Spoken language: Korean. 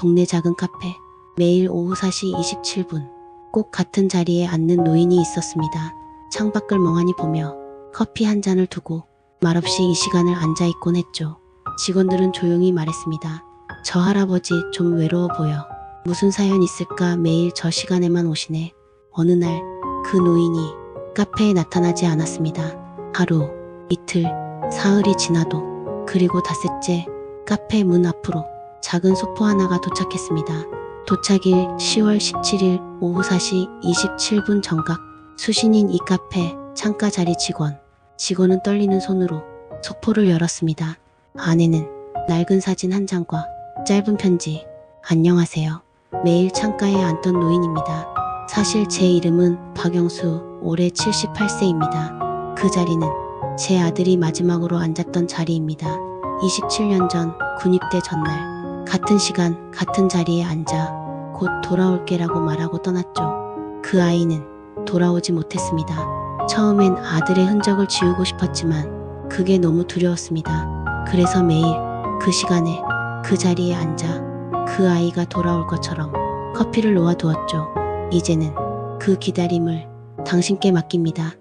동네 작은 카페. 매일 오후 4시 27분. 꼭 같은 자리에 앉는 노인이 있었습니다. 창밖을 멍하니 보며 커피 한 잔을 두고 말없이 이 시간을 앉아 있곤 했죠. 직원들은 조용히 말했습니다. 저 할아버지 좀 외로워 보여. 무슨 사연 있을까 매일 저 시간에만 오시네. 어느 날 그 노인이 카페에 나타나지 않았습니다. 하루, 이틀, 사흘이 지나도 그리고 닷새째 카페 문 앞으로 작은 소포 하나가 도착했습니다. 도착일 10월 17일 오후 4시 27분 정각 수신인 이 카페 창가 자리 직원 직원은 떨리는 손으로 소포를 열었습니다. 안에는 낡은 사진 한 장과 짧은 편지 안녕하세요. 매일 창가에 앉던 노인입니다. 사실 제 이름은 박영수 올해 78세입니다. 그 자리는 제 아들이 마지막으로 앉았던 자리입니다. 27년 전 군입대 전날 같은 시간 같은 자리에 앉아 곧 돌아올게라고 말하고 떠났죠. 그 아이는 돌아오지 못했습니다. 처음엔 아들의 흔적을 지우고 싶었지만 그게 너무 두려웠습니다. 그래서 매일 그 시간에 그 자리에 앉아 그 아이가 돌아올 것처럼 커피를 놓아두었죠. 이제는 그 기다림을 당신께 맡깁니다.